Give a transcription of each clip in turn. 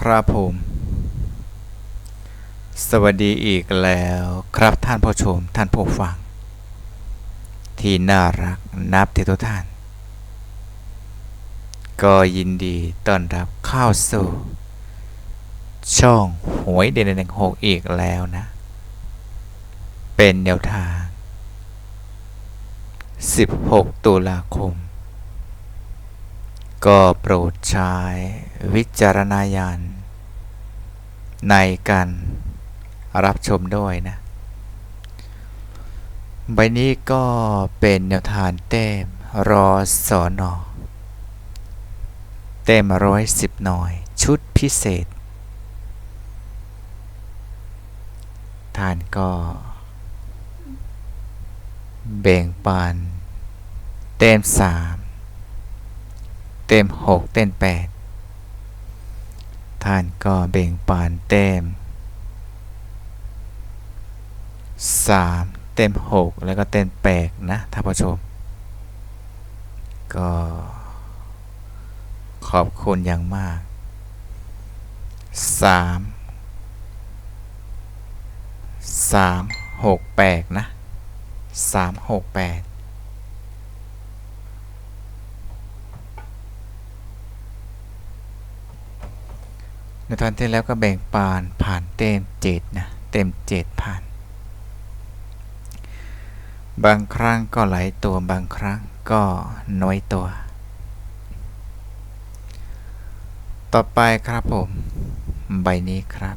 ครับผม สวัสดีอีกแล้วครับท่านผู้ชมท่านผู้ฟัง ที่น่ารักนับที่ทุกท่าน ก็ยินดีต้อนรับเข้าสู่ ช่องหวยเด่นหนึ่งหกอีกแล้วนะ เป็นแนวทาง 16 ตุลาคม ก็โปรดใช้วิจารณญาณในการรับชมด้วยนะ ใบนี้ก็เป็นแนวทางเต้มรอสอนอเต้มร้อยสิบหน่อย ชุดพิเศษท่านก็แบ่งปันเต็มสาม เต็ม 6 เต้น 8 ท่านก็เบ่งปานเต็ม 3 เต็ม 6 แล้วก็เต้น 8 นะท่านผู้ชม ก็ขอบคุณอย่างมาก 3 3 6 8 นะ 3 6 8 ในตอนที่แล้วก็แบ่งปานผ่านเต็มเจ็ดนะเต็มเจ็ดผ่าน บางครั้งก็หลายตัวบางครั้งก็น้อยตัว ต่อไปครับผม ใบนี้ครับ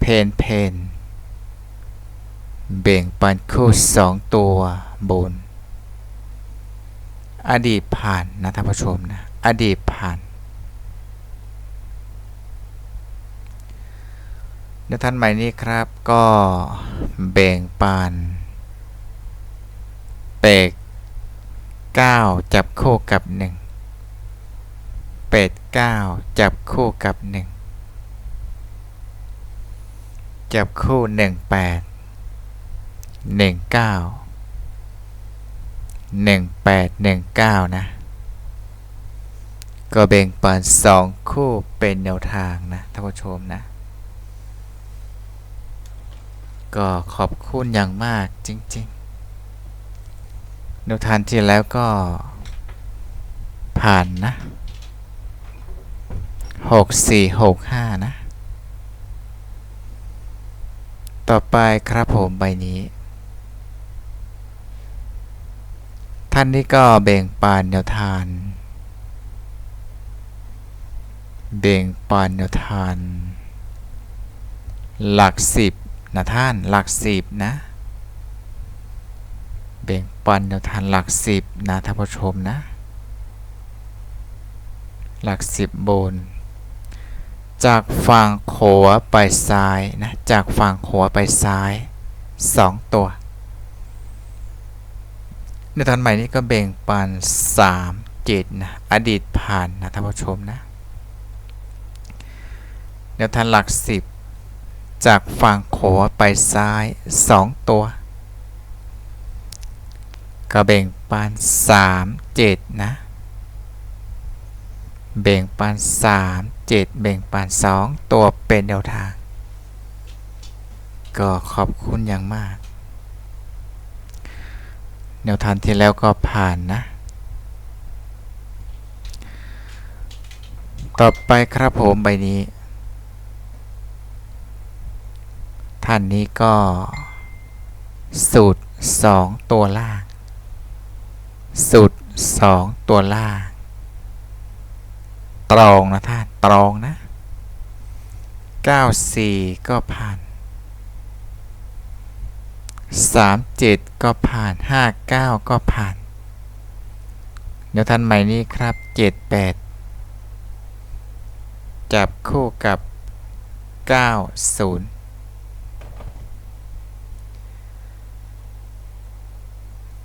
เพนเพนเบ่งปันคู่สองตัวบน อดีตผ่านนะท่านผู้ชมนะ อดีตผ่าน ในท่านใหม่นี้ครับก็เบ่งปันเป็ดเก้าจับคู่กับหนึ่งเป็ดเก้าจับคู่กับหนึ่งจับคู่หนึ่งแปดหนึ่งเก้าหนึ่งแปดหนึ่งเก้านะ ก็แบ่งปันสองคู่เป็นแนวทางนะท่านผู้ชมนะ ก็ขอบคุณอย่างมากจริงๆแนวทางที่แล้วก็ ผ่านนะหกสี่หกห้านะ ต่อไปครับผมใบนี้ ท่านนี้ก็แบ่งปันแนวทางแบ่งปันแนวทางหลักสิบ นะท่านหลักสิบนะ แบ่งปันแนวทางหลักสิบนะท่านผู้ชมนะ หลักสิบบน จากฝั่งขวาไปซ้ายนะจากฝั่งขวาไปซ้ายสองตัวในตอนใหม่นี้ก็แบ่งปัน3 7นะอดีตผ่านนะท่านผู้ชมนะแนวทางหลัก10 จากฝั่งขวาไปซ้าย 2 ตัว ก็แบ่งปัน3 7 นะ แบ่งปัน3 7 แบ่งปัน 2 ตัวเป็นแนวทาง ก็ขอบคุณอย่างมาก แนวทางที่แล้วก็ผ่านนะ ต่อไปครับผมใบนี้ ท่านนี้ก็ สูตร 2 ตัวล่าง สูตร 2 ตัวล่าง ตรองนะท่าน ตรองนะ 94 ก็ผ่าน37 ก็ผ่าน 59 ก็ผ่าน เดี๋ยวท่านใหม่นี้ครับ 78 จับคู่กับ 90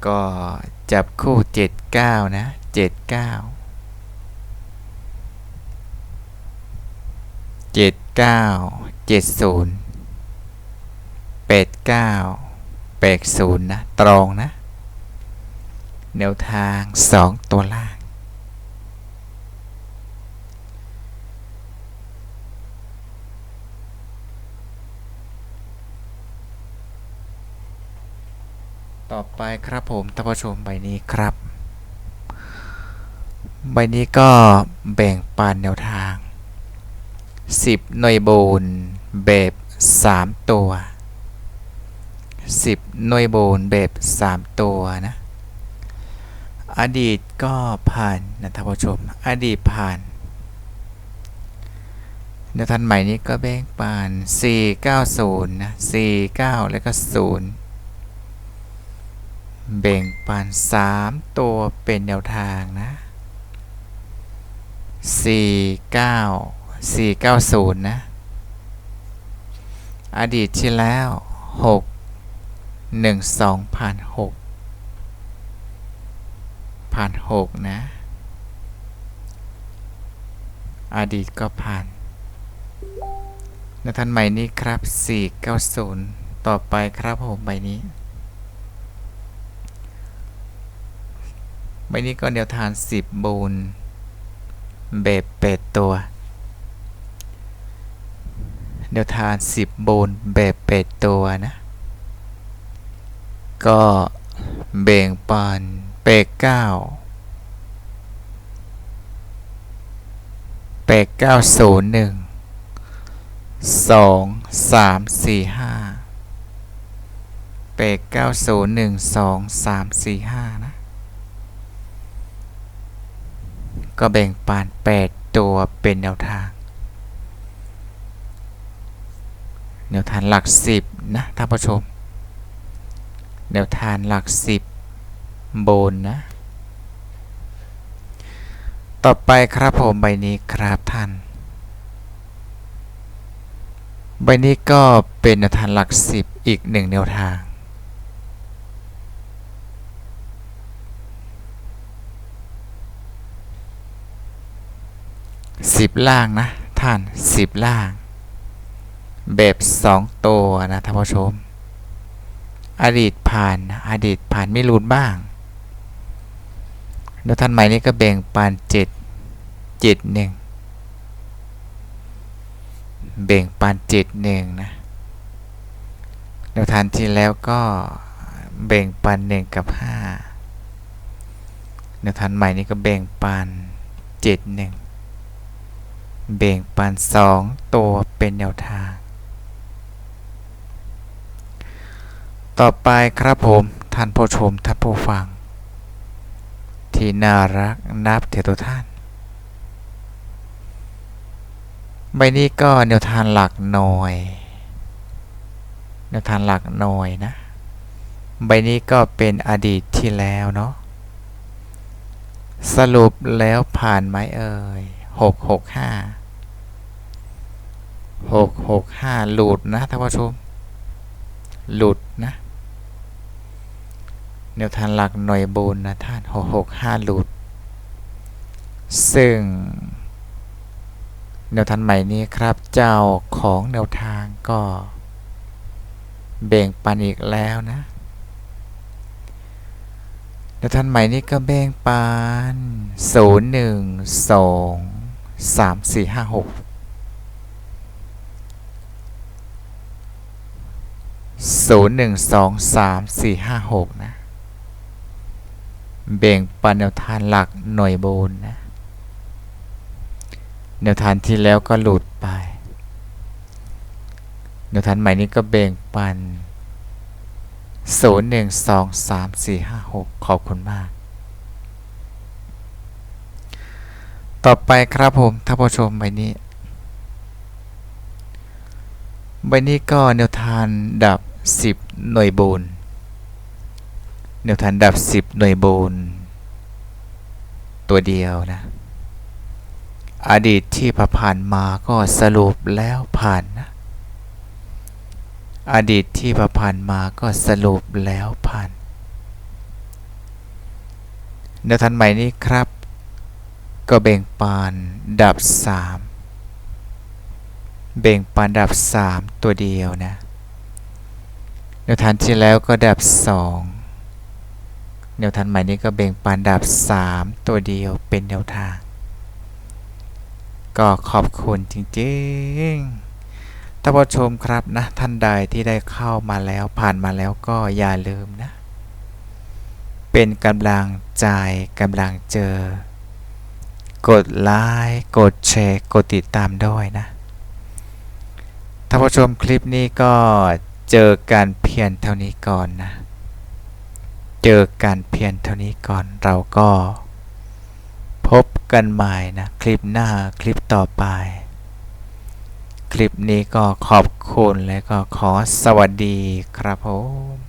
ก็จับคู่ 79 นะ 79 79 70 89 80 นะ ตรงนะ แนวทาง 2 ตัวล่าง ต่อไปครับผมท่านผู้ชมใบนี้ครับ ใบนี้ก็แบ่งปันแนวทาง 10 หน่วยโบนแบบ 3 ตัว 10 หน่วยโบนแบบ 3 ตัวนะ อดีตก็ผ่านนะท่านผู้ชม อดีตผ่านแนวทันใหม่นี้ก็แบ่งปัน490 นะ 49 แล้วก็ 0 แบ่งปัน 3 ตัวเป็นแนวทางนะ 49 490 นะ อดีตที่แล้ว 6 1 2ผ่าน6ผ่าน6นะ อดีตก็ผ่านในทันใหม่นี้ครับ 490 ต่อไปครับผมใบนี้ ใบนี้ก็แนวทาง10 บูนแบบเป็ดตัวแนวทาง10 บูนแบบเป็ดตัวนะ ก็แบ่งปันเป็ดเก้าเป็ดเก้าศูนย์หนึ่งสองสามสี่ห้าเป็ดเก้าศูนย์หนึ่งสองสามสี่ห้านะ ก็แบ่งปันแปดตัวเป็นแนวทาง แนวทางหลักสิบนะท่านผู้ชม แนวทางหลักสิบโบนนะ ต่อไปครับผมใบนี้ครับท่าน ใบนี้ก็เป็นแนวทางหลักสิบอีกหนึ่งแนวทาง สิบล่างนะท่านสิบล่าง แบบสองตัวนะท่านผู้ชม อดีตผ่านอดีตผ่านไม่รุนบ้าง แล้วท่านใหม่นี้ก็แบ่งปันเจ็ดเจ็ดหนึ่งแบ่งปันเจ็ดหนึ่งนะแล้วทันที่แล้วก็แบ่งปันหนึ่งกับห้าแล้วทันใหม่นี้ก็แบ่งปันเจ็ดหนึ่ง แบ่งปันสองตัวเป็นแนวทาง ต่อไปครับผมท่านผู้ชมท่านผู้ฟัง ที่น่ารักนับเถอทุกท่าน ใบนี้ก็แนวทางหลักหน่วยแนวทางหลักหน่วยนะ ใบนี้ก็เป็นอดีตที่แล้วเนาะสรุปแล้วผ่านไหมเอ่ยหกหกห้า หกหกห้าหลุดนะท่านผู้ชม หลุดนะแนวทางหลักหน่วยบนนะท่านหกหกห้าหลุด ซึ่ง แนวทางใหม่นี้ครับเจ้าของแนวทางก็แบ่งปันอีกแล้วนะแนวทางใหม่นี้ก็แบ่งปันศูนย์หนึ่งสองสามสี่ห้าหก ศูนย์หนึ่งสองสามสี่ห้าหกนะ แบ่งปันแนวทางหลักหน่วยบนนะ แนวทางที่แล้วก็หลุดไป แนวทางใหม่นี้ก็แบ่งปันศูนย์หนึ่งสองสามสี่ห้าหกขอบคุณมาก ต่อไปครับผมท่านผู้ชมใบนี้ใบนี้ก็แนวทางดับ 10 หน่วยโบนแนวทางดับ 10 หน่วยโบนตัวเดียวนะ อดีตที่ผ่านมาก็สรุปแล้วผ่านนะ อดีตที่ผ่านมาก็สรุปแล้วผ่าน แนวทางใหม่นี้ครับ ก็แบ่งปานดับ3แบ่งปานดับ 3 ตัวเดียวนะ วทางที่แล้วก็ดับ 2 แนวทางใหม่นี้ก็แบ่งปานดับ 3 ตัวเดียวเป็นแนวทาง ก็ขอบคุณจริงๆท่านผู้ชมครับนะ ท่านใดที่ได้เข้ามาแล้วผ่านมาแล้วก็อย่าลืมนะ เป็นกำลังใจกำลังเจอ กดไลค์กดแชร์ กดติดตามด้วยนะท่านผู้ชมคลิปนี้ก็ เจอการเพียนเท่านี้ก่อนนะ เจอการเพียนเท่านี้ก่อนเราก็ พบกันใหม่นะ คลิปหน้าคลิปต่อไป คลิปนี้ก็ขอบคุณและก็ขอสวัสดีครับผม